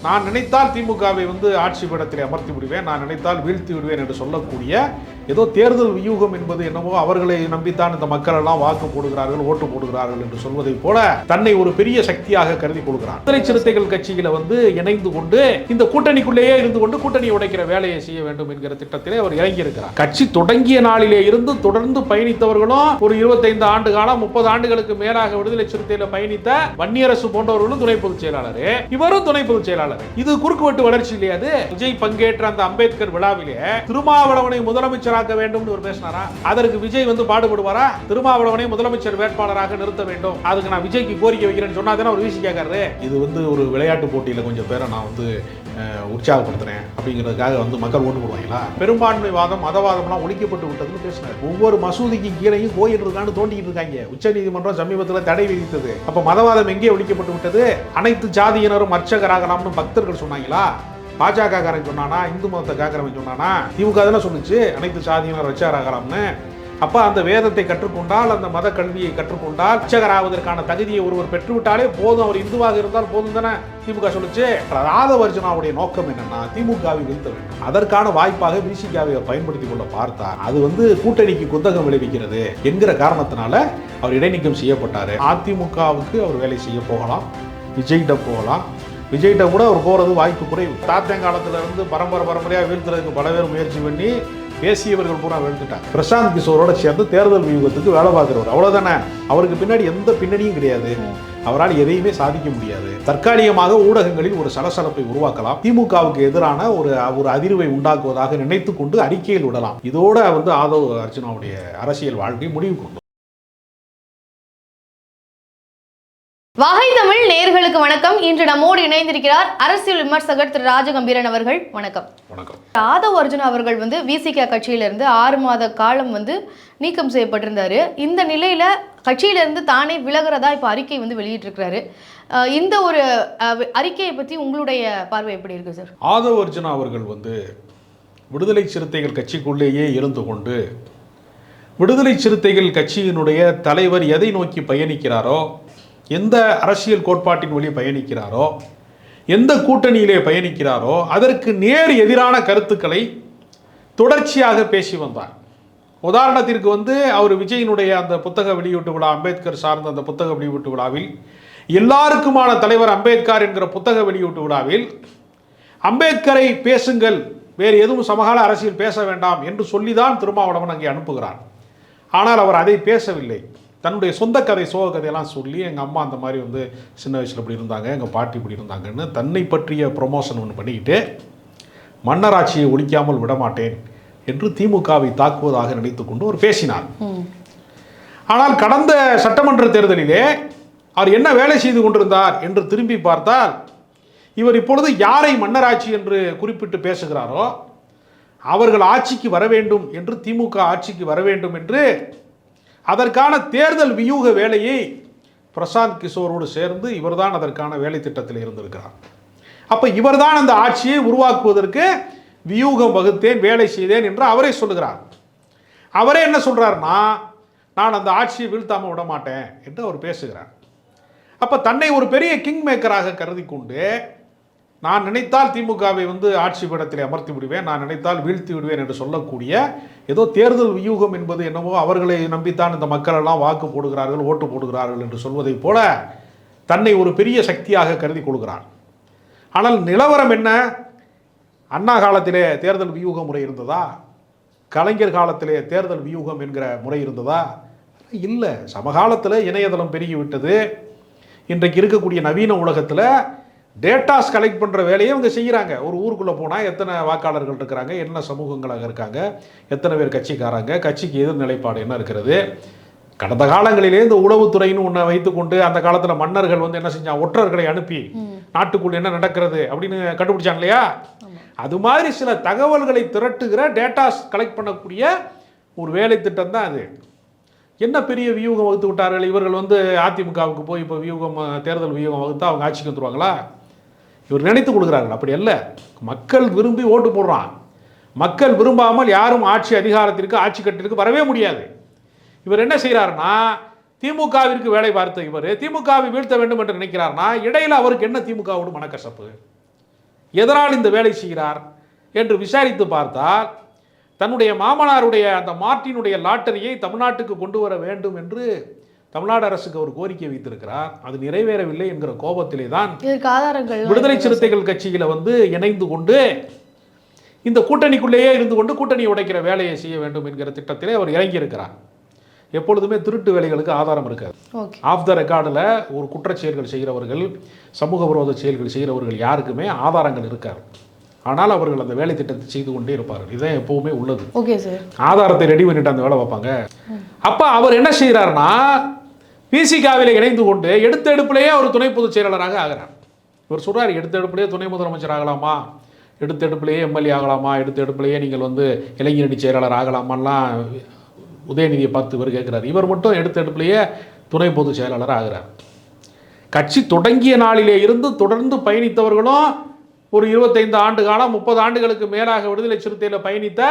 நான் நினைத்தால் திமுகவை வந்து ஆட்சி பீடத்தில் அமர்த்தி விடுவேன் நான் நினைத்தால் வீழ்த்தி விடுவேன் என்று சொல்லக்கூடிய ஏதோ தேர்தல் வியூகம் என்பது என்னவோ அவர்களை நம்பித்தான் இந்த மக்கள் எல்லாம் வாக்கு போடுகிறார்கள் ஓட்டு போடுகிறார்கள் என்று சொல்வதை போல தன்னை ஒரு பெரிய சக்தியாக கருதி கொள்கிறார். விடுதலை சிறுத்தைகள் கட்சியில வந்து இணைந்து கொண்டு இந்த கூட்டணிக்குள்ளேயே இருந்து கொண்டு கூட்டணி உடைக்கிற வேலையை செய்ய வேண்டும் என்கிற திட்டத்திலே அவர் இறங்கி இருக்கிறார் கட்சி தொடங்கிய நாளிலே இருந்து தொடர்ந்து பயணித்தவர்களும் ஒரு இருபத்தைந்து ஆண்டு காலம் முப்பது ஆண்டுகளுக்கு மேலாக விடுதலை சிறுத்தையில பயணித்த வன்னியரசு போன்றவர்களும் துணை பொதுச் செயலாளர். இவரும் துணை பொதுச் செயலாளர். இது குறுக்குவெட்டு வளர்ச்சி இல்லையாது விஜய் பங்கேற்ற அந்த அம்பேத்கர் விழாவிலே திருமாவளவனை முதலமைச்சராக்க வேண்டும் ஒரு பேசினாரா? அதற்கு விஜய் வந்து பாடுபடுவாரா? திருமாவளவனை முதலமைச்சர் வேட்பாளராக நிறுத்த வேண்டும். அதுக்கு நான் விஜய்க்கு கோரிக்கை வைக்கிறேன்னு சொன்னா ஒரு வீசி கேட்கறாரு? இது வந்து ஒரு விளையாட்டு போட்டியில கொஞ்சம் பேரை நான் வந்து உற்சாகப்படுத்துறேன். அப்படிங்கிறதுக்காக வந்து மக்கள் ஓட்டு போடுவாங்களா? பெரும்பான்மை வாதம் மதவாதம்லாம் ஒழிக்கப்பட்டு விட்டதுன்னு பேசினார். ஒவ்வொரு மசூதிக்கு கீழேயும் கோயில் இருக்கான்னு தோண்டிக்கிட்டு இருக்காங்க. உச்சநீதிமன்றம் சமீபத்தில் தடை விதித்தது. அப்ப மதவாதம் எங்கே ஒழிக்கப்பட்டு விட்டது? அனைத்து ஜாதியினரும் அர்ச்சகராகலாம்னு பக்தர்கள் சொன்னாங்களா? பாஜக காரன் சொன்னானா இந்து மதத்தை காக்கிறவன் சொன்னானா? திமுக தானே சொல்லுச்சு அனைத்து சாதியினர் அர்ச்சகராகலாம்னு அப்போ அந்த வேதத்தை கற்றுக்கொண்டால் அந்த மத கல்வியை கற்றுக்கொண்டால் அர்ச்சகராவதற்கான தகுதியை ஒருவர் பெற்றுவிட்டாலே போதும். அவர் இந்துவாக இருந்தால் போதும் தானே? திமுக சொல்லுச்சு. ராதவர்ஜனாவுடைய நோக்கம் என்னன்னா திமுகவை வீழ்த்த வேண்டும். அதற்கான வாய்ப்பாக விசிகாவை அவர் பயன்படுத்திக் கொள்ள பார்த்தார். அது வந்து கூட்டணிக்கு குந்தகம் விளைவிக்கிறது என்கிற காரணத்தினால அவர் இடைநீக்கம் செய்யப்பட்டார். அதிமுகவுக்கு அவர் வேலை செய்ய போகலாம். விஜய்கிட்ட போகலாம். விஜய்கிட்ட கூட அவர் போறது வாய்ப்பு குறைவு. தாத்தங்காலத்துல இருந்து பரம்பரை பரம்பரையாக வீழ்த்துறதுக்கு பல பேர் முயற்சி பண்ணி பேசியவர்கள் பூரா வீழ்த்துட்டாங்க பிரசாந்த் கிஷோரோட சேர்ந்து தேர்தல் வியூகத்துக்கு வேலை பார்க்குறவர். அவ்வளோதானே அவருக்கு பின்னாடி எந்த பின்னணியும் கிடையாது. அவரால் எதையுமே சாதிக்க முடியாது. தற்காலிகமாக ஊடகங்களில் ஒரு சலசலப்பை உருவாக்கலாம். திமுகவுக்கு எதிரான ஒரு ஒரு அதிர்வை உண்டாக்குவதாக நினைத்து கொண்டு அறிக்கையில் விடலாம். இதோட வந்து ஆதவ் அர்ஜுனாவுடைய அரசியல் வாழ்க்கை முடிவு கொண்டு நேயர்களுக்கு வணக்கம். இன்று நம்மோடு இணைந்திருக்கிறார். அரசியல் விமர்சகர் திரு ராஜகம்பீரன் அவர்கள். வணக்கம். வணக்கம். ஆதவ் அர்ஜுன் அவர்கள் வந்து விசிக கட்சியிலிருந்து ஆறு மாத காலம் வந்து நீக்கம் செய்யப்பட்டிருந்தாரு. இந்த நிலையில கட்சியிலிருந்து தானே விலகிறதா இப்போ அறிக்கை வந்து வெளியிட்டிருக்கிறாரு. இந்த ஒரு அறிக்கையை பத்தி உங்களுடைய பார்வை எப்படி இருக்கு சார்? ஆதவ் அர்ஜுனா அவர்கள் வந்து விடுதலை சிறுத்தைகள் கட்சிக்குள்ளேயே இருந்து கொண்டு விடுதலை சிறுத்தைகள் கட்சியினுடைய தலைவர் எதை நோக்கி பயணிக்கிறாரோ எந்த அரசியல் கோட்பாட்டின் வழி பயணிக்கிறாரோ எந்த கூட்டணியிலே பயணிக்கிறாரோ அதற்கு நேர் எதிரான கருத்துக்களை தொடர்ச்சியாக பேசி வந்தார். உதாரணத்திற்கு வந்து அவர் விஜயினுடைய அந்த புத்தக வெளியீட்டு விழா அம்பேத்கர் சார்ந்த அந்த புத்தக வெளியீட்டு விழாவில் எல்லாருக்குமான தலைவர் அம்பேத்கர் என்கிற புத்தக வெளியீட்டு விழாவில் அம்பேத்கரை பேசுங்கள் வேறு எதுவும் சமகால அரசியல் பேச வேண்டாம் என்று சொல்லிதான் திருமாவளவன் அங்கே அனுப்புகிறார் ஆனால் அவர் அதை பேசவில்லை. தன்னுடைய சொந்த கதை சோக கதையெல்லாம் சொல்லி எங்கள் அம்மா அந்த மாதிரி வந்து சின்ன வயசில் இப்படி இருந்தாங்க எங்கள் பாட்டி இப்படி இருந்தாங்கன்னு தன்னை பற்றிய ப்ரொமோஷன் ஒன்று பண்ணிக்கிட்டு மன்னராட்சியை ஒழிக்காமல் விடமாட்டேன் என்று திமுகவை தாக்குவதாக நினைத்துக்கொண்டு அவர் பேசினார். ஆனால் கடந்த சட்டமன்ற தேர்தலிலே அவர் என்ன வேலை செய்து கொண்டிருந்தார் என்று திரும்பி பார்த்தால் இவர் இப்பொழுது யாரை மன்னராட்சி என்று குறிப்பிட்டு பேசுகிறாரோ அவர்கள் ஆட்சிக்கு வர வேண்டும் என்று திமுக ஆட்சிக்கு வர வேண்டும் என்று அதற்கான தேர்தல் வியூக வேலையை பிரசாந்த் கிஷோரோடு சேர்ந்து இவர்தான் அதற்கான வேலை திட்டத்தில் இருந்திருக்கிறார். அப்போ இவர்தான் அந்த ஆட்சியை உருவாக்குவதற்கு வியூகம் வகுத்தேன் வேலை செய்தேன் என்று அவரே சொல்லுகிறார். அவரே என்ன சொல்கிறாருன்னா நான் அந்த ஆட்சியை வீழ்த்தாமல் விட மாட்டேன் என்று அவர் பேசுகிறார். அப்போ தன்னை ஒரு பெரிய கிங் மேக்கராக கருதி கொண்டு நான் நினைத்தால் திமுகவை வந்து ஆட்சி பீடத்தில் அமர்த்தி விடுவேன் நான் நினைத்தால் வீழ்த்தி விடுவேன் என்று சொல்லக்கூடிய ஏதோ தேர்தல் வியூகம் என்பது என்னவோ அவர்களை நம்பித்தான் இந்த மக்கள் எல்லாம் வாக்கு போடுகிறார்கள் ஓட்டு போடுகிறார்கள் என்று சொல்வதைப் போல தன்னை ஒரு பெரிய சக்தியாக கருதி கொள்கிறார். ஆனால் நிலவரம் என்ன? அண்ணா காலத்திலே தேர்தல் வியூக முறை இருந்ததா? கலைஞர் காலத்திலே தேர்தல் வியூகம் என்கிற முறை இருந்ததா? இல்லை சமகாலத்தில் இணையதளம் பெருகிவிட்டது. இன்றைக்கு இருக்கக்கூடிய நவீன உலகத்தில் டேட்டாஸ் கலெக்ட் பண்ணுற வேலையை அவங்க செய்கிறாங்க ஒரு ஊருக்குள்ளே போனால் எத்தனை வாக்காளர்கள் இருக்கிறாங்க என்ன சமூகங்களாக இருக்காங்க எத்தனை பேர் கட்சிக்காரங்க கட்சிக்கு எதிர் நிலைப்பாடு என்ன இருக்கிறது? கடந்த காலங்களிலே இந்த உளவுத்துறைன்னு ஒன்றை வைத்துக்கொண்டு அந்த காலத்தில் மன்னர்கள் வந்து என்ன செஞ்சாங்க? ஒற்றர்களை அனுப்பி நாட்டுக்குள்ள என்ன நடக்கிறது அப்படின்னு கண்டுபிடிச்சாங்க இல்லையா? அது மாதிரி சில தகவல்களை திரட்டுகிற டேட்டாஸ் கலெக்ட் பண்ணக்கூடிய ஒரு வேலை திட்டம் தான் அது. என்ன பெரிய வியூகம் வகுத்து விட்டார்கள்? இவர்கள் வந்து அதிமுகவுக்கு போய் இப்போ வியூகம் தேர்தல் வியூகம் வகுத்தா அவங்க ஆட்சிக்கு வந்துருவாங்களா? இவர் நினைத்து கொடுக்குறாங்க அப்படி அல்ல. மக்கள் விரும்பி ஓட்டு போடுறான். மக்கள் விரும்பாமல் யாரும் ஆட்சி அதிகாரத்திற்கு ஆட்சி கட்டிற்கு வரவே முடியாது. இவர் என்ன செய்கிறாருன்னா திமுகவிற்கு வேலை பார்த்த இவர் திமுகவை வீழ்த்த வேண்டும் என்று நினைக்கிறார்னா இடையில் அவருக்கு என்ன திமுகவோடு மனக்கசப்பு? எதனால் இந்த வேலை செய்கிறார் என்று விசாரித்து பார்த்தால் தன்னுடைய மாமனாருடைய அந்த மார்ட்டினுடைய லாட்டரியை தமிழ்நாட்டுக்கு கொண்டு வர வேண்டும் என்று தமிழ்நாடு அரசுக்கு அவர் கோரிக்கை வைத்திருக்கிறார். அது நிறைவேறவில்லை என்கிற கோபத்திலே தான் விடுதலை சிறுத்தைகள் கட்சியில வந்து இணைந்து கொண்டு இந்த கூட்டணிக்குள்ளேயே இருந்து கொண்டு கூட்டணி உடைக்கிற வேலையை செய்ய வேண்டும் என்கிற திட்டத்திலே அவர் இறங்கியிருக்கிறார். எப்பொழுதுமே திருட்டு வேலைகளுக்கு ஆதாரம் இருக்காது. ஆஃப் த ரெக்கார்டில் ஒரு குற்றச் செயல்கள் செய்கிறவர்கள் சமூக விரோத செயல்கள் செய்கிறவர்கள் யாருக்குமே ஆதாரங்கள் இருக்காது. ஆனால் அவர்கள் அந்த வேலை திட்டத்தை செய்து கொண்டே இருப்பார்கள். இதான் எப்பவுமே உள்ளது. ஆதாரத்தை ரெடி பண்ணிட்டு அந்த வேலை பார்ப்பாங்க அப்போ அவர் என்ன செய்கிறாருன்னா பிசிகாவில் இணைந்து கொண்டு எடுத்த எடுப்பிலேயே அவர் துணை பொதுச் செயலாளராக ஆகிறார். இவர் சொல்கிறார் எடுத்த எடுப்பிலேயே துணை முதலமைச்சர் ஆகலாமா? எடுத்த எடுப்பிலேயே எம்எல்ஏ ஆகலாமா? எடுத்த எடுப்பிலேயே நீங்கள் வந்து இளைஞரணி செயலாளர் ஆகலாமான்லாம் உதயநிதியை பார்த்து இவர் கேட்குறாரு. இவர் மட்டும் எடுத்த எடுப்பிலேயே துணை பொதுச் செயலாளர் ஆகிறார். கட்சி தொடங்கிய நாளிலே இருந்து தொடர்ந்து பயணித்தவர்களும் ஒரு இருபத்தைந்து ஆண்டு காலம் முப்பது ஆண்டுகளுக்கு மேலாக விடுதலை சிறுத்தையில் பயணித்த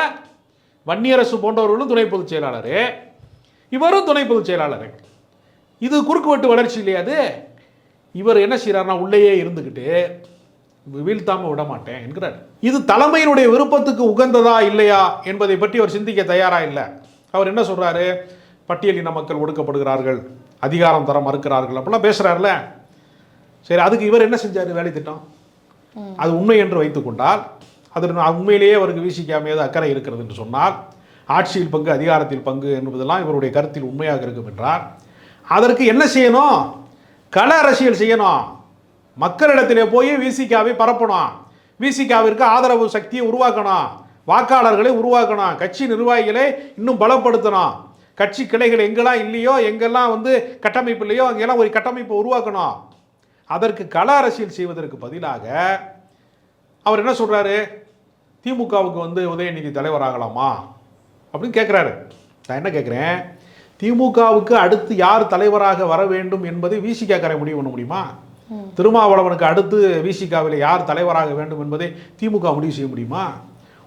வன்னியரசு போன்றவர்களும் துணை பொதுச் செயலாளர். இவரும் துணை பொதுச் செயலாளர். இது குறுக்குவெட்டு வளர்ச்சி இல்லையா அது? இவர் என்ன செய்கிறார்னா உள்ளேயே இருந்துக்கிட்டு வீழ்த்தாம விட மாட்டேன் என்கிறார். இது தலைமையினுடைய விருப்பத்துக்கு உகந்ததா இல்லையா என்பதை பற்றி அவர் சிந்திக்க தயாரா இல்லை. அவர் என்ன சொல்றாரு? பட்டியலின மக்கள் ஒடுக்கப்படுகிறார்கள் அதிகாரம் தர மறுக்கிறார்கள் அப்படிலாம் பேசுறாருல சரி அதுக்கு இவர் என்ன செஞ்சாரு? வேலை திட்டம். அது உண்மை என்று வைத்துக்கொண்டால் அது உண்மையிலேயே அவருக்கு வீசிக்கா மீது அக்கறை இருக்கிறது என்று சொன்னால் ஆட்சியில் பங்கு அதிகாரத்தில் பங்கு என்பதெல்லாம் இவருடைய கருத்தில் உண்மையாக இருக்கும் என்றால் அதற்கு என்ன செய்யணும்? கள அரசியல் செய்யணும். மக்களிடத்திலே போய் விசிகாவை பரப்பணும். விசிகாவிற்கு ஆதரவு சக்தியை உருவாக்கணும். வாக்காளர்களை உருவாக்கணும். கட்சி நிர்வாகிகளை இன்னும் பலப்படுத்தணும். கட்சி கிளைகள் எங்கெல்லாம் இல்லையோ எங்கெல்லாம் வந்து கட்டமைப்பு இல்லையோ அங்கெல்லாம் ஒரு கட்டமைப்பை உருவாக்கணும். அதற்கு கள அரசியல் செய்வதற்கு பதிலாக அவர் என்ன சொல்கிறாரு திமுகவுக்கு வந்து உதயநிதி தலைவராகலாமா? அப்படின்னு கேட்குறாரு நான் என்ன கேட்குறேன் திமுகவுக்கு அடுத்து யார் தலைவராக வர வேண்டும் என்பதை விசிகாக்கரை முடிவு பண்ண முடியுமா? திருமாவளவனுக்கு அடுத்து விசிகாவில் யார் தலைவராக வேண்டும் என்பதை திமுக முடிவு செய்ய முடியுமா?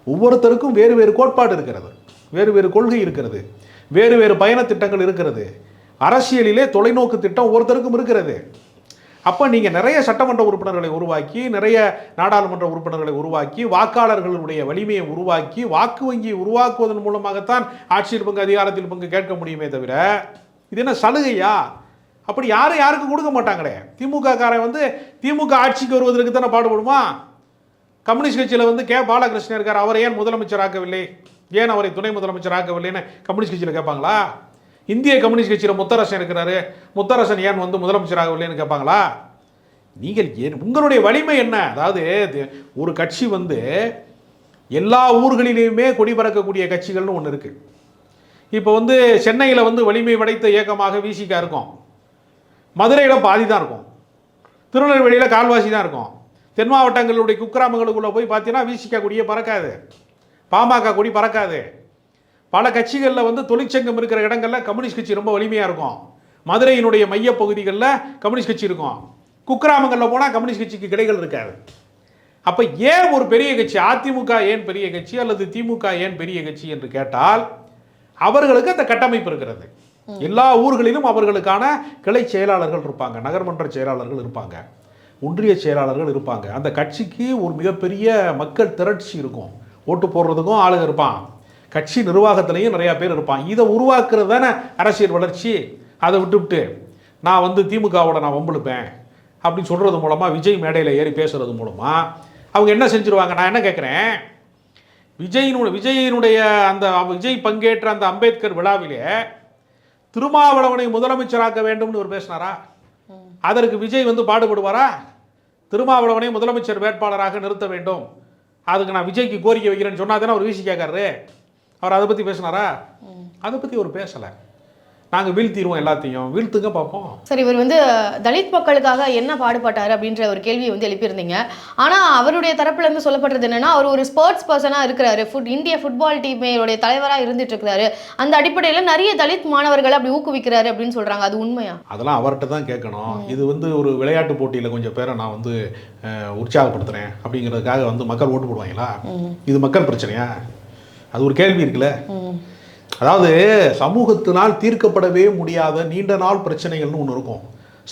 ஒவ்வொருத்தருக்கும் வேறு வேறு கோட்பாடு இருக்கிறது. வேறு வேறு கொள்கை இருக்கிறது. வேறு வேறு பயண திட்டங்கள் இருக்கிறது. அரசியலிலே தொலைநோக்கு திட்டம் ஒவ்வொருத்தருக்கும் இருக்கிறது. அப்போ நீங்கள் நிறைய சட்டமன்ற உறுப்பினர்களை உருவாக்கி நிறைய நாடாளுமன்ற உறுப்பினர்களை உருவாக்கி வாக்காளர்களுடைய வலிமையை உருவாக்கி வாக்கு வங்கியை உருவாக்குவதன் மூலமாகத்தான் ஆட்சியில் பங்கு அதிகாரத்தில் பங்கு கேட்க முடியுமே தவிர இது என்ன சலுகையா? அப்படி யாரும் யாருக்கும் கொடுக்க மாட்டாங்களே? திமுக காரன் வந்து திமுக ஆட்சிக்கு வருவதற்கு தானே பாடுபடுமா? கம்யூனிஸ்ட் கட்சியில் வந்து கே. பாலகிருஷ்ணன் இருக்கார். அவரை ஏன் முதலமைச்சர் ஆக்கவில்லை? ஏன் அவரை துணை முதலமைச்சர் ஆக்கவில்லைன்னு கம்யூனிஸ்ட் கட்சியில் கேட்பாங்களா? இந்திய கம்யூனிஸ்ட் கட்சியில் முத்தரசன் இருக்கிறாரு. முத்தரசன் ஏன் வந்து முதலமைச்சராகவில்லைன்னு கேட்பாங்களா? நீங்கள் ஏன் உங்களுடைய வலிமை என்ன? அதாவது ஒரு கட்சி வந்து எல்லா ஊர்களிலையுமே கொடி பறக்கக்கூடிய கட்சிகள்னு ஒன்று இருக்குது இப்போ வந்து சென்னையில் வந்து வலிமை படைத்த இயக்கமாக விசிகா இருக்கும். மதுரையில் பாதி தான் இருக்கும். திருநெல்வேலியில் கால்வாசி தான் இருக்கும். தென் மாவட்டங்களுடைய குக்கிராமங்களுக்குள்ளே போய் பார்த்தீங்கன்னா விசிகா கொடியே பறக்காது. பாமக கொடி பறக்காது. பல கட்சிகளில் வந்து தொழிற்சங்கம் இருக்கிற இடங்கள்ல கம்யூனிஸ்ட் கட்சி ரொம்ப வலிமையாக இருக்கும். மதுரையினுடைய மைய பகுதிகளில் கம்யூனிஸ்ட் கட்சி இருக்கும். குக்கிராமங்களில் போனால் கம்யூனிஸ்ட் கட்சிக்கு கிடைகள் இருக்காது. அப்போ ஏன் ஒரு பெரிய கட்சி அதிமுக ஏன் பெரிய கட்சி அல்லது திமுக ஏன் பெரிய கட்சி என்று கேட்டால் அவர்களுக்கு அந்த கட்டமைப்பு இருக்கிறது. எல்லா ஊர்களிலும் அவர்களுக்கான கிளை செயலாளர்கள் இருப்பாங்க நகர்மன்ற செயலாளர்கள் இருப்பாங்க ஒன்றிய செயலாளர்கள் இருப்பாங்க. அந்த கட்சிக்கு ஒரு மிகப்பெரிய மக்கள் திரட்சி இருக்கும். ஓட்டு போடுறதுக்கும் ஆளுங்க இருப்பான். கட்சி நிர்வாகத்திலையும் நிறையா பேர் இருப்பான் இதை உருவாக்குறது தானே அரசியல் வளர்ச்சி. அதை விட்டுவிட்டு நான் வந்து திமுகவோட நான் வம்பிழுப்பேன் அப்படின்னு சொல்கிறது மூலமாக விஜய் மேடையில் ஏறி பேசுறது மூலமாக அவங்க என்ன செஞ்சுருவாங்க? நான் என்ன கேட்குறேன்? விஜயினுடைய விஜயினுடைய அந்த விஜய் பங்கேற்ற அந்த அம்பேத்கர் விழாவிலே திருமாவளவனை முதலமைச்சராக்க வேண்டும்னு ஒரு பேசினாரா? அதற்கு விஜய் வந்து பாடுபடுவாரா? திருமாவளவனை முதலமைச்சர் வேட்பாளராக நிறுத்த வேண்டும். அதுக்கு நான் விஜய்க்கு கோரிக்கை வைக்கிறேன்னு சொன்னா தானே அவர் வீசி கேட்காரு அவர் அதை பற்றி பேசினாரா? அதை பற்றி அவர் பேசலை. நாங்கள் வீழ்த்திடுவோம் எல்லாத்தையும். வீழ்த்துங்க பார்ப்போம் சார் இவர் வந்து தலித் மக்களுக்காக என்ன பாடுபட்டார் அப்படின்ற ஒரு கேள்வியை வந்து எழுப்பியிருந்தீங்க. ஆனால் அவருடைய தரப்புல இருந்து சொல்லப்படுறது என்னன்னா அவர் ஒரு ஸ்போர்ட்ஸ் பர்சனாக இருக்கிறாரு. ஃபுட் இந்திய ஃபுட்பால் டீமேடைய தலைவராக இருந்துட்டு இருக்கிறாரு. அந்த அடிப்படையில் நிறைய தலித் மாணவர்களை அப்படி ஊக்குவிக்கிறாரு அப்படின்னு சொல்றாங்க. அது உண்மையா? அதெல்லாம் அவர்கிட்ட தான் கேட்கணும். இது வந்து ஒரு விளையாட்டு போட்டியில் கொஞ்சம் பேரை நான் வந்து அஹ், உற்சாகப்படுத்துறேன் அப்படிங்கிறதுக்காக வந்து மக்கள் ஓட்டு போடுவாங்களா? இது மக்கள் பிரச்சனையா? அது ஒரு கேள்வி இருக்குல்ல? அதாவது சமூகத்தினால் தீர்க்கப்படவே முடியாத நீண்ட நாள் பிரச்சனைகள்னு ஒன்று இருக்கும்.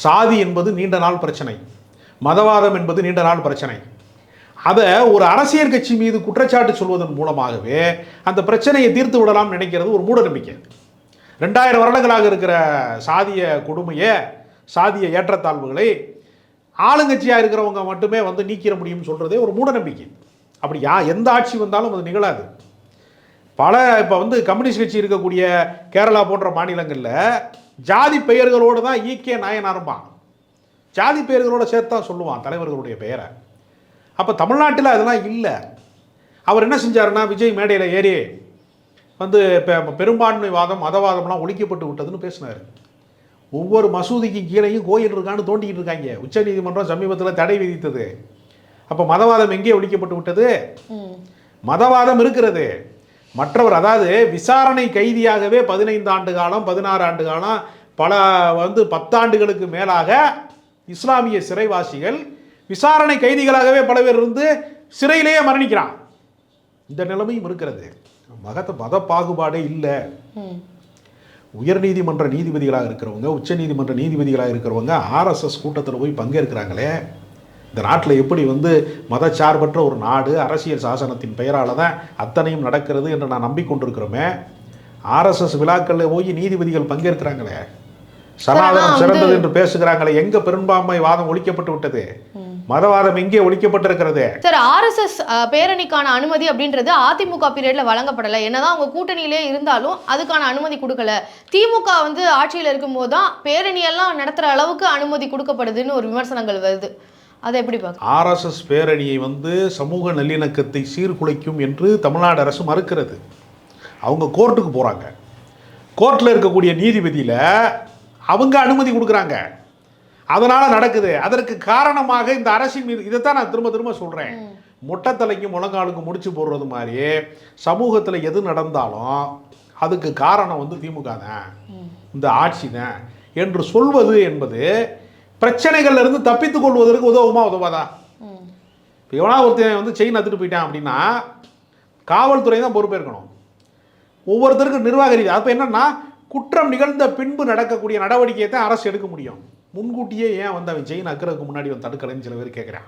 சாதி என்பது நீண்ட நாள் பிரச்சனை. மதவாதம் என்பது நீண்ட நாள் பிரச்சனை. அதை ஒரு அரசியல் கட்சி மீது குற்றச்சாட்டு சொல்வதன் மூலமாகவே அந்த பிரச்சனையை தீர்த்து விடலாம் நினைக்கிறது ஒரு மூட நம்பிக்கை ரெண்டாயிரம் வருடங்களாக இருக்கிற சாதிய கொடுமையை சாதிய ஏற்றத்தாழ்வுகளை ஆளுங்கட்சியாக இருக்கிறவங்க மட்டுமே வந்து நீக்கிற முடியும்னு சொல்கிறதே ஒரு மூட நம்பிக்கை அப்படி யா எந்த ஆட்சி வந்தாலும் அது நிகழாது. பல இப்போ வந்து கம்யூனிஸ்ட் கட்சி இருக்கக்கூடிய கேரளா போன்ற மாநிலங்களில் ஜாதி பெயர்களோடு தான் ஈகே நாயனாரும்பான் ஜாதி பெயர்களோட சேர்த்து தான் சொல்லுவான் தலைவர்களுடைய பெயரை. அப்போ தமிழ்நாட்டில் அதெல்லாம் இல்லை. அவர் என்ன செஞ்சாருன்னா விஜய் மேடையில் ஏறி வந்து இப்போ பெரும்பான்மை வாதம் மதவாதம்லாம் ஒழிக்கப்பட்டு விட்டதுன்னு பேசினார். ஒவ்வொரு மசூதிக்கு கீழேயும் கோயில் இருக்கான்னு தோண்டிக்கிட்டு இருக்காங்க. உச்சநீதிமன்றம் சமீபத்தில் தடை விதித்தது. அப்போ மதவாதம் எங்கே ஒழிக்கப்பட்டு விட்டது. மதவாதம் இருக்கிறது. மற்றவர் அதாவது விசாரணை கைதியாகவே பதினைந்து ஆண்டு காலம் பதினாறு ஆண்டு காலம் பல வந்து பத்தாண்டுகளுக்கு மேலாக இஸ்லாமிய சிறைவாசிகள் விசாரணை கைதிகளாகவே பல பேர் இருந்து சிறையிலேயே மரணிக்கிறான். இந்த நிலைமையும் இருக்கிறது. மகத்த மத பாகுபாடே இல்லை. உயர்நீதிமன்ற நீதிபதிகளாக இருக்கிறவங்க உச்சநீதிமன்ற நீதிபதிகளாக இருக்கிறவங்க ஆர்எஸ்எஸ் கூட்டத்தில் போய் பங்கேற்கிறாங்களே. இந்த நாட்டில் எப்படி வந்து மதச்சார்பற்ற ஒரு நாடு அரசியல் சாசனத்தின் பெயரால் தான் அத்தனையும் நடக்கிறது என்று நான் நம்பிக்கொண்டிருக்கிறோமே. ஆர்எஸ்எஸ் விழாக்களில் போய் நீதிபதிகள் பங்கேற்கிறாங்களே? சனாதனம் சிறந்தது என்று பேசுகிறாங்களே? எங்க பெரும்பான்மை வாதம் ஒழிக்கப்பட்டு விட்டது? மதவாதம் எங்கே ஒழிக்கப்பட்டிருக்கிறது? சார் ஆர்எஸ்எஸ் பேரணிக்கான அனுமதி அப்படின்றது அதிமுக பீரியட்ல வழங்கப்படலை. என்னதான் அவங்க கூட்டணியிலே இருந்தாலும் அதுக்கான அனுமதி கொடுக்கல. திமுக வந்து ஆட்சியில் இருக்கும்போது தான் பேரணியெல்லாம் நடத்துற அளவுக்கு அனுமதி கொடுக்கப்படுதுன்னு ஒரு விமர்சனங்கள் வருது. அதை எப்படி பார்க்க ஆர்எஸ்எஸ் பேரணியை வந்து சமூக நல்லிணக்கத்தை சீர்குலைக்கும் என்று தமிழ்நாடு அரசு மறுக்கிறது. அவங்க கோர்ட்டுக்கு போகிறாங்க கோர்ட்டில் இருக்கக்கூடிய நீதிபதியில் அவங்க அனுமதி கொடுக்குறாங்க. அதனால் நடக்குது. அதற்கு காரணமாக இந்த அரசின் மீது இதைத்தான் நான் திரும்ப திரும்ப சொல்கிறேன் மொட்டைத்தலைக்கு முழங்காலுக்கு முடிச்சு போடுறது மாதிரி சமூகத்தில் எது நடந்தாலும் அதுக்கு காரணம் வந்து திமுக தான். இந்த ஆட்சி தான். என்று சொல்வது என்பது பிரச்சனைகள்ல இருந்து தப்பித்துக் கொள்வதற்கு உதவுமா உதவாதா? இப்போ எவனா ஒருத்தன் வந்து செயின் எடுத்துட்டு போயிட்டான் அப்படின்னா காவல்துறை தான் பொறுப்பேற்கணும். ஒவ்வொருத்தருக்கும் நிர்வாக ரீதி. அப்போ என்னன்னா குற்றம் நிகழ்ந்த பின்பு நடக்கக்கூடிய நடவடிக்கையை தான் அரசு எடுக்க முடியும். முன்கூட்டியே ஏன் வந்து அவன் செயின் அக்கிறதுக்கு முன்னாடி அவன் தடுக்கலைன்னு சில பேர் கேட்குறான்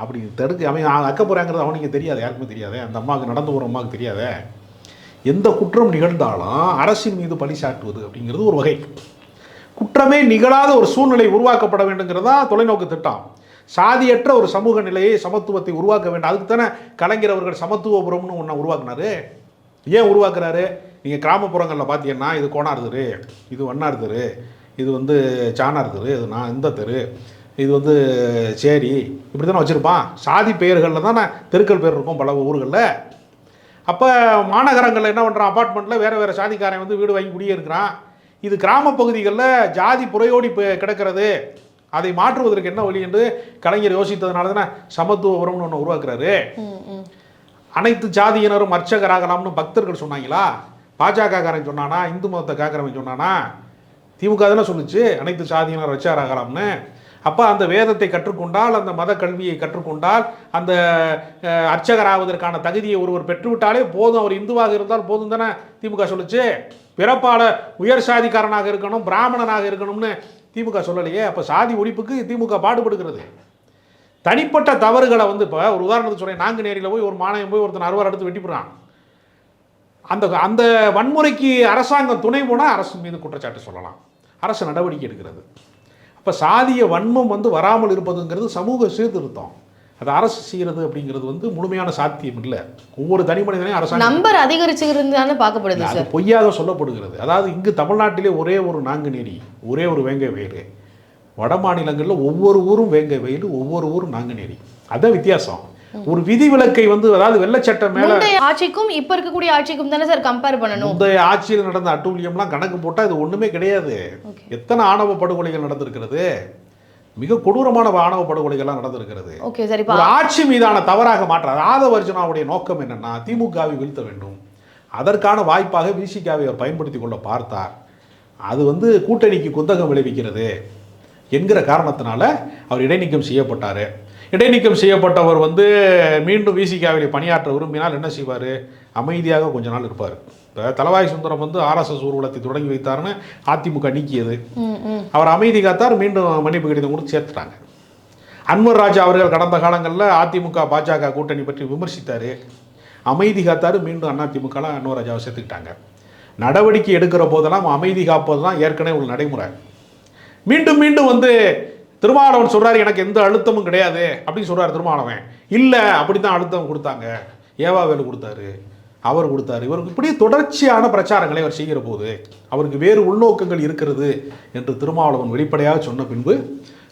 அப்படி தடுக்க அவன் அக்க போகிறாங்கிறது அவனுக்கு தெரியாது யாருக்குமே தெரியாது. அந்த அம்மாவுக்கு நடந்து போகிற அம்மாவுக்கு தெரியாதே. எந்த குற்றம் நிகழ்ந்தாலும் அரசின் மீது பழி சாட்டுவது அப்படிங்கிறது ஒரு வகை. குற்றமே நிகழாத ஒரு சூழ்நிலை உருவாக்கப்பட வேண்டுங்கிறது தான் தொலைநோக்கு திட்டம். சாதியற்ற ஒரு சமூக நிலையை சமத்துவத்தை உருவாக்க வேண்டும். அதுக்கு தானே கலைஞர் அவர்கள் சமத்துவபுரம்னு ஒன்றை உருவாக்குனாரு. ஏன் உருவாக்குறாரு? நீங்கள் கிராமப்புறங்களில் பார்த்தீங்கன்னா இது கோனார் தெரு இது வண்ணார் தெரு இது வந்து சாணார் தெரு இது நான் இந்த தெரு இது வந்து சேரி இப்படி தானே வச்சுருப்பான். சாதி பெயர்களில் தானே தெருக்கள் பேர் இருக்கும் பல ஊர்களில். அப்போ மாநகரங்களில் என்ன பண்ணுறான் அப்பார்ட்மெண்ட்டில் வேறு வேறு சாதிக்காரன் வந்து வீடு வாங்கி குடியே இருக்கிறான் இது கிராம பகுதிகளில் ஜாதி புறையோடி கிடக்கிறது. அதை மாற்றுவதற்கு என்ன வழி என்று கலைஞர் யோசித்ததுனால தானே சமத்துவபுரம்னு ஒன்று உருவாக்குறாரு. அனைத்து ஜாதியினரும் அர்ச்சகராகலாம்னு பக்தர்கள் சொன்னாங்களா? பாஜக காரன் சொன்னானா? இந்து மதத்தை காக்கிறவன் சொன்னானா? திமுக தானே சொல்லுச்சு அனைத்து சாதியினர் அர்ச்சகராகலாம்னு. அப்போ அந்த வேதத்தை கற்றுக்கொண்டால் அந்த மத கல்வியை கற்றுக்கொண்டால் அந்த அர்ச்சகராவதற்கான தகுதியை ஒருவர் பெற்றுவிட்டாலே போதும். அவர் இந்துவாக இருந்தால் போதும் தானே திமுக சொல்லுச்சு. பிறப்பால உயர் சாதிக்காரனாக இருக்கணும் பிராமணனாக இருக்கணும்னு திமுக சொல்லலையே அப்போ சாதி ஒழிப்புக்கு திமுக பாடுபடுகிறது. தனிப்பட்ட தவறுகளை வந்து இப்போ ஒரு உதாரணத்துக்கு சொல்றேன் நாங்குநேரியில் போய் ஒரு மாநிலம் போய் ஒருத்தன் அறுவார் எடுத்து வெட்டிப்புறான் அந்த அந்த வன்முறைக்கு அரசாங்கம் துணை போனால் அரசு மீது குற்றச்சாட்டு சொல்லலாம். அரசு நடவடிக்கை எடுக்கிறது. அப்போ சாதிய வன்மம் வந்து வராமல் இருப்பதுங்கிறது சமூக சீர்திருத்தம். அது அரசு செய்கிறது அப்படிங்கிறது வந்து முழுமையான சாத்தியம் இல்லை. ஒவ்வொரு தனி மனிதனையும் அரசாங்கம் நம்பர் அதிகரிச்சுருந்தானே பார்க்கப்படுது அது பொய்யாக சொல்லப்படுகிறது. அதாவது இங்கு தமிழ்நாட்டிலே ஒரே ஒரு நாங்குநேரி ஒரே ஒரு வேங்கை வயல். வட மாநிலங்களில் ஒவ்வொரு ஊரும் வேங்கை வயல் ஒவ்வொரு ஊரும் நாங்குநேரி. அதான் வித்தியாசம். ஒரு விதிவிலக்கை வந்து அதாவது வெள்ளச்சட்டம் மேல ஆட்சிக்கும் இப்ப இருக்கக்கூடிய ஆட்சிக்கும் தானே சார் கம்பேர் பண்ணணும். முந்தைய ஆட்சியில் நடந்த அட்டூழியம்லாம் கணக்கு போட்டால் இது ஒண்ணுமே கிடையாது. எத்தனை ஆணவ படுகொலைகள் நடந்திருக்கிறது? மிக கொடூரமான ஆணவ படுகொலைகள்லாம் நடந்திருக்கிறது. ஓகே சார் இப்போ ஒரு ஆட்சி மீதான தவறாக மாற்றார் ஆதவர்ஜுனாவுடைய நோக்கம் என்னன்னா திமுகவை வீழ்த்த வேண்டும். அதற்கான வாய்ப்பாக விசிகாவை அவர் பயன்படுத்தி கொள்ள பார்த்தார். அது வந்து கூட்டணிக்கு குந்தகம் விளைவிக்கிறது என்கிற காரணத்தினால அவர் இடைநீக்கம் செய்யப்பட்டார். இடைநீக்கம் செய்யப்பட்டவர் வந்து மீண்டும் விசிகாவில் பணியாற்ற விரும்பினால் என்ன செய்வார்? அமைதியாக கொஞ்ச நாள் இருப்பார். இப்போ தலவாய் சுந்தரம் வந்து ஆர்எஸ்எஸ் ஊர்வலத்தை தொடங்கி வைத்தார்னு அதிமுக நீக்கியது. அவர் அமைதி காத்தார் மீண்டும் மன்னிப்பு கடிதம் கொடுத்து சேர்த்துட்டாங்க. அன்வர் ராஜா அவர்கள் கடந்த காலங்களில் அதிமுக பாஜக கூட்டணி பற்றி விமர்சித்தார். அமைதி காத்தாரு மீண்டும் அதிமுகலாம் அன்வர் ராஜாவை சேர்த்துக்கிட்டாங்க. நடவடிக்கை எடுக்கிற போதெல்லாம் அமைதி காப்பது தான் ஏற்கனவே உள்ள நடைமுறை. மீண்டும் மீண்டும் வந்து திருமாவளவன் சொல்றாரு எனக்கு எந்த அழுத்தமும் கிடையாது அப்படின்னு சொல்றாரு திருமாவளவன். இல்லை அப்படி தான் அழுத்தம் கொடுத்தாங்க. ஏவாவேலு கொடுத்தாரு. அவர் கொடுத்தாரு. இவருக்கு இப்படி தொடர்ச்சியான பிரச்சாரங்களை அவர் செய்கிற போது அவருக்கு வேறு உள்நோக்கங்கள் இருக்கிறது என்று திருமாவளவன் வெளிப்படையாக சொன்ன பின்பு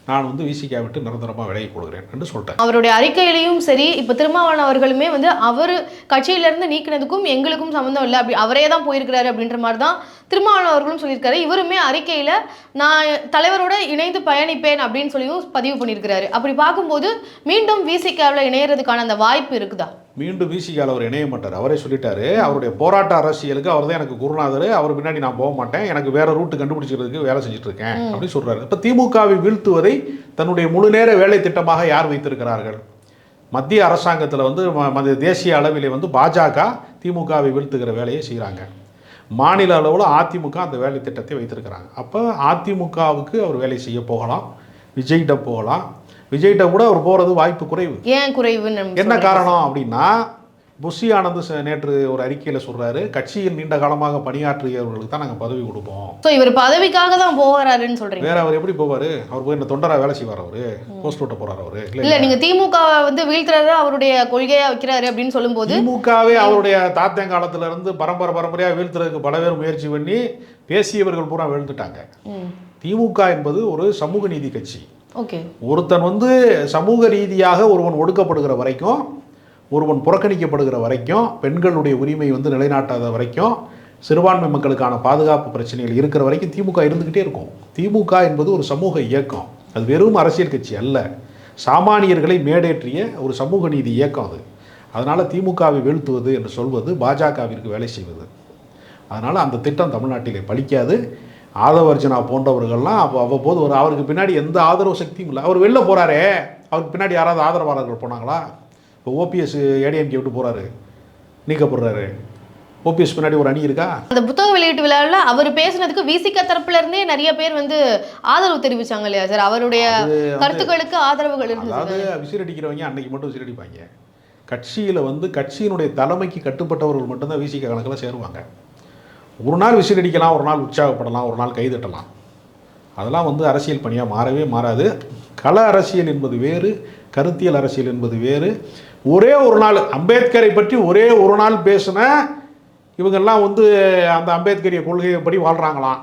நான் வந்து விசிகா விட்டு நிரந்தரமாக விலகி கொள்கிறேன் என்று சொல்லிட்டேன் அவருடைய அறிக்கையிலையும் சரி இப்போ திருமாவளவன் அவர்களுமே வந்து அவர் கட்சியிலிருந்து நீக்கினதுக்கும் எங்களுக்கும் சம்மந்தம் இல்லை. அப்படி அவரே தான் போயிருக்கிறாரு அப்படின்ற மாதிரி தான் திருமாவளவன் அவர்களும் சொல்லியிருக்காரு. இவருமே அறிக்கையில் நான் தலைவரோட இணைந்து பயணிப்பேன் அப்படின்னு சொல்லியும் பதிவு பண்ணியிருக்கிறாரு. அப்படி பார்க்கும்போது மீண்டும் விசிகாவில் இணையறதுக்கான அந்த வாய்ப்பு இருக்குதா? மீண்டும் விசிகால அவர் இணைய மாட்டார். அவரே சொல்லிட்டாரு அவருடைய போராட்ட அரசியலுக்கு அவர் தான் எனக்கு குருநாதர் அவர் பின்னாடி நான் போக மாட்டேன் எனக்கு வேற ரூட்டு கண்டுபிடிச்சிக்கிறதுக்கு வேலை செஞ்சுட்டு இருக்கேன் அப்படின்னு சொல்றாரு. இப்போ திமுகவை வீழ்த்துவதை தன்னுடைய முழு நேர வேலை திட்டமாக யார் வைத்திருக்கிறார்கள்? மத்திய அரசாங்கத்தில் வந்து தேசிய அளவிலே வந்து பாஜக திமுகவை வீழ்த்துகிற வேலையை செய்கிறாங்க மாநில அளவில் அதிமுக அந்த வேலை திட்டத்தை வைத்திருக்கிறாங்க. அப்போ அதிமுகவுக்கு அவர் வேலை செய்ய போகலாம் விஜய்கிட்ட போகலாம். விஜய்கிட்ட கூட அவர் போகிறது வாய்ப்பு குறைவு. ஏன் நம்ம என்ன. காரணம் அப்படின்னா புஷி ஆனந்த் நேற்று ஒரு அறிக்கையில் சொல்றாரு கட்சியில் நீண்ட காலமாக பணியாற்றியவர்களுக்கு தான் நாங்கள் பதவி கொடுப்போம். ஸோ இவர் பதவிக்காக தான் போகிறாருன்னு சொல்றீங்க. வேற அவர் எப்படி போவாரு? அவர் போய் இந்த தொண்டரா வேலை செய்வார் அவரு? போஸ்ட் ஓட்ட போறாரு அவரு. இல்ல இல்ல நீங்க திமுக வந்து வீழ்த்துறாரு அவருடைய கொள்கையா வைக்கிறாரு அப்படின்னு சொல்லும்போது திமுகவே அவருடைய தாத்தன் இருந்து பரம்பரை பரம்பரையா வீழ்த்துறதுக்கு பல பேர் முயற்சி பண்ணி பேசியவர்கள் பூரா வீழ்ந்துட்டாங்க. திமுக என்பது ஒரு சமூக நீதி கட்சி. ஓகே. ஒருத்தன் வந்து சமூக ரீதியாக ஒருவன் ஒடுக்கப்படுகிற வரைக்கும் ஒருவன் புறக்கணிக்கப்படுகிற வரைக்கும் பெண்களுடைய உரிமை வந்து நிலைநாட்டாத வரைக்கும் சிறுபான்மை மக்களுக்கான பாதுகாப்பு பிரச்சனைகள் இருக்கிற வரைக்கும் திமுக இருந்துக்கிட்டே இருக்கும். திமுக என்பது ஒரு சமூக இயக்கம். அது வெறும் அரசியல் கட்சி அல்ல. சாமானியர்களை மேடேற்றிய ஒரு சமூக நீதி இயக்கம் அது. அதனால் திமுகவை வீழ்த்துவது என்று சொல்வது பாஜகவிற்கு வேலை செய்வது. அதனால் அந்த திட்டம் தமிழ்நாட்டிலே பலிக்காது. ஆதவர்ஜனா போன்றவர்கள்லாம் அப்போ அவ்வப்போது ஒரு அவருக்கு பின்னாடி எந்த ஆதரவு சக்தியும் இல்லை. அவர் வெளில போகிறாரே அவருக்கு பின்னாடி யாராவது ஆதரவாளர்கள் போனாங்களா? இப்போ ஓபிஎஸ் ஏடிஎம்கே விட்டு போகிறாரு நீக்கப்படுறாரு. ஓபிஎஸ் பின்னாடி ஒரு அணி இருக்கா? அந்த புத்தக வெளியீட்டு விழாவில் அவர் பேசுனதுக்கு விசிக தரப்புல இருந்தே நிறைய பேர் வந்து ஆதரவு தெரிவிச்சாங்க இல்லையா சார்? அவருடைய கருத்துக்களுக்கு ஆதரவுகள் அதாவது இருந்தது விசிலடிக்கிறவங்க அன்னைக்கு மட்டும் விசிலடிப்பாங்க கட்சியில் வந்து கட்சியினுடைய தலைமைக்கு கட்டுப்பட்டவர்கள் மட்டும்தான் விசிக கணக்கில் சேருவாங்க. ஒரு நாள் விசிலடிக்கலாம் ஒரு நாள் உற்சாகப்படலாம் ஒரு நாள் கைதட்டலாம். அதெல்லாம் வந்து அரசியல் பணியாக மாறவே மாறாது. கள அரசியல் என்பது வேறு கருத்தியல் அரசியல் என்பது வேறு. ஒரே ஒரு நாள் அம்பேத்கரை பற்றி ஒரே ஒரு நாள் பேசின இவங்கெல்லாம் வந்து அந்த அம்பேத்கரிய கொள்கையை படி வாழ்கிறாங்களாம்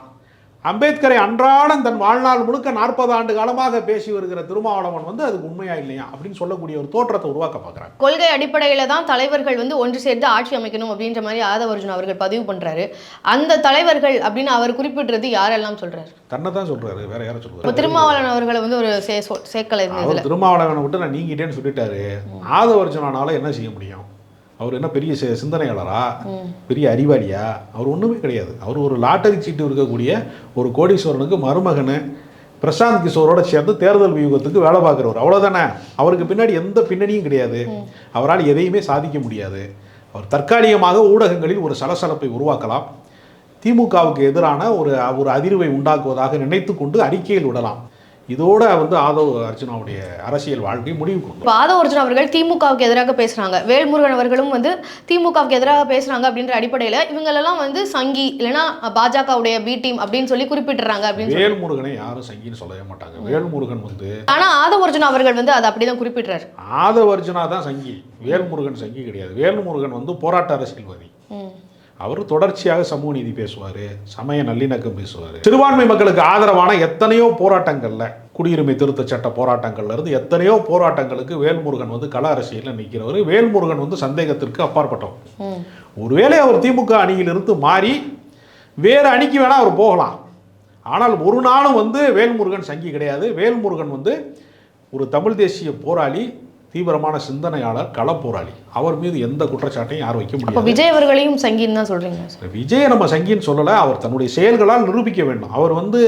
அம்பேத்கரை அன்றாடம் தன் வாழ்நாள் முழுக்க நாற்பது ஆண்டு காலமாக பேசி வருகிற திருமாவளவன் வந்து அதுக்கு உண்மையா இல்லையா அப்படின்னு சொல்லக்கூடிய ஒரு தோற்றத்தை உருவாக்க பார்க்குறாங்க கொள்கை அடிப்படையில தான் தலைவர்கள் வந்து ஒன்று சேர்ந்து ஆட்சி அமைக்கணும் அப்படின்ற மாதிரி ஆதவர்ஜுன் அவர்கள் பதிவு பண்றாரு. அந்த தலைவர்கள் அப்படின்னு அவர் குறிப்பிடுறது யாரெல்லாம் சொல்றாரு? தன்னை தான் சொல்றாரு வேற யாரை இப்போ சொல்றாரு திருமாவளவன் அவர்களை வந்து ஒரு சே சேர்க்கல திருமாவளவனை விட்டு நான் நீங்கிட்டேன்னு சொல்லிட்டாரு. ஆதவர்ஜனால என்ன செய்ய முடியும்? அவர் என்ன பெரிய சி- சிந்தனையாளரா? பெரிய அறிவாளியா? அவர் ஒன்றுமே கிடையாது. அவர் ஒரு லாட்டரி சீட்டு இருக்கக்கூடிய ஒரு கோடீஸ்வரனுக்கு மருமகனு பிரசாந்த் கிஷோரோட சேர்ந்து தேர்தல் வியூகத்துக்கு வேலை பார்க்குறவர். அவ்வளோதானே அவருக்கு பின்னாடி எந்த பின்னணியும் கிடையாது. அவரால் எதையுமே சாதிக்க முடியாது. அவர் தற்காலிகமாக ஊடகங்களில் ஒரு சலசலப்பை உருவாக்கலாம். திமுகவுக்கு எதிரான ஒரு ஒரு அதிர்வை உண்டாக்குவதாக நினைத்து கொண்டு அறிக்கையில் விடலாம். இதோட வந்து ஆதவ் அர்ஜுனாவுடைய அரசியல் வாழ்க்கை முடிவு இப்போ ஆதவர்ஜுன் அவர்கள் திமுகவுக்கு எதிராக பேசுறாங்க. வேல்முருகன் அவர்களும் வந்து திமுகவுக்கு எதிராக பேசுறாங்க அப்படின்ற அடிப்படையில இவங்களெல்லாம் வந்து சங்கி இல்லைன்னா பாஜகவுடைய பி டீம் அப்படின்னு சொல்லி குறிப்பிட்டுறாங்க அப்படின்னு வேல்முருகனை யாரும் சங்கின்னு சொல்லவே மாட்டாங்க. வேல்முருகன் வந்து ஆனா ஆதவர்ஜுன் அவர்கள் வந்து அதை அப்படிதான் குறிப்பிடுறாரு. ஆதவ அர்ஜுனா தான் சங்கி. வேல்முருகன் சங்கி கிடையாது. வேல்முருகன் வந்து போராட்ட அரசியல்வாதி. அவர் தொடர்ச்சியாக சமூக நீதி பேசுவார் சமய நல்லிணக்கம் பேசுவார். சிறுபான்மை மக்களுக்கு ஆதரவான எத்தனையோ போராட்டங்கள்ல குடியுரிமை திருத்த சட்ட போராட்டங்கள்ல இருந்து எத்தனையோ போராட்டங்களுக்கு வேல்முருகன் வந்து கள அரசியலில் நிற்கிறவர் வேல்முருகன் வந்து சந்தேகத்திற்கு அப்பாற்பட்டவர். ஒருவேளை அவர் திமுக அணியிலிருந்து மாறி வேறு அணிக்கு வேணால் அவர் போகலாம். ஆனால் ஒரு நாளும் வந்து வேல்முருகன் சங்கி கிடையாது. வேல்முருகன் வந்து ஒரு தமிழ் தேசிய போராளி தீவிரமான சிந்தனையாளர் கள போராளி. அவர் மீது எந்த குற்றச்சாட்டையும் யாரும் வைக்க முடியாது. விஜய் அவர்களையும் சங்கின்னு தான் சொல்றீங்க. சார் விஜயை நம்ம சங்கின்னு சொல்லலை அவர் தன்னுடைய செயல்களால் நிரூபிக்க வேண்டும். அவர் வந்து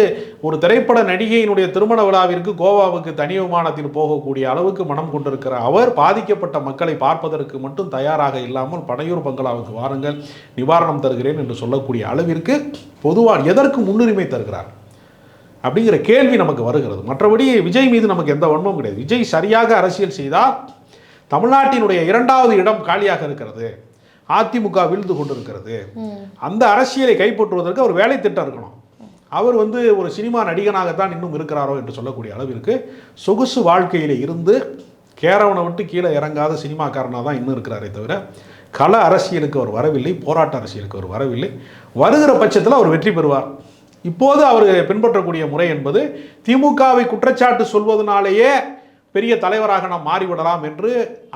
ஒரு திரைப்பட நடிகையினுடைய திருமண விழாவிற்கு கோவாவுக்கு தனி விமானத்தில் போகக்கூடிய அளவுக்கு மனம் கொண்டிருக்கிற அவர் பாதிக்கப்பட்ட மக்களை பார்ப்பதற்கு மட்டும் தயாராக இல்லாமல் படையூர் பங்களாவுக்கு வாருங்கள் நிவாரணம் தருகிறேன் என்று சொல்லக்கூடிய அளவிற்கு பொதுவாக எதற்கு முன்னுரிமை தருகிறார்? அப்படிங்கிற கேள்வி நமக்கு வருகிறது. மற்றபடி விஜய் மீது நமக்கு எந்த வன்மமும் கிடையாது. விஜய் சரியாக அரசியல் செய்தால் தமிழ்நாட்டினுடைய இரண்டாவது இடம் காலியாக இருக்கிறது. அதிமுக வீழ்ந்து கொண்டிருக்கிறது. அந்த அரசியலை கைப்பற்றுவதற்கு அவர் வேலை திட்டம் இருக்கணும். அவர் வந்து ஒரு சினிமா நடிகனாகத்தான் இன்னும் இருக்கிறாரோ என்று சொல்லக்கூடிய அளவிற்கு சொகுசு வாழ்க்கையில இருந்து கேரவனை விட்டு கீழே இறங்காத சினிமாக்காரனாக தான் இன்னும் இருக்கிறாரே தவிர கள அரசியலுக்கு அவர் வரவில்லை போராட்ட அரசியலுக்கு அவர் வரவில்லை. வருகிற பட்சத்தில் அவர் வெற்றி பெறுவார். இப்போது அவர் பின்பற்றக்கூடிய முறை என்பது திமுகவை குற்றச்சாட்டு சொல்வதனாலேயே பெரிய தலைவராக நாம் மாறிவிடலாம் என்று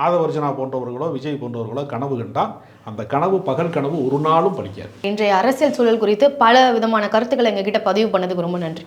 ஆதவர்ஜனா போன்றவர்களோ விஜய் போன்றவர்களோ கனவு கண்டால் அந்த கனவு பகல் கனவு ஒரு நாளும் படிக்காது இன்றைய அரசியல் சூழல் குறித்து பல விதமான கருத்துக்களை எங்ககிட்ட பதிவு பண்ணதுக்கு ரொம்ப நன்றி.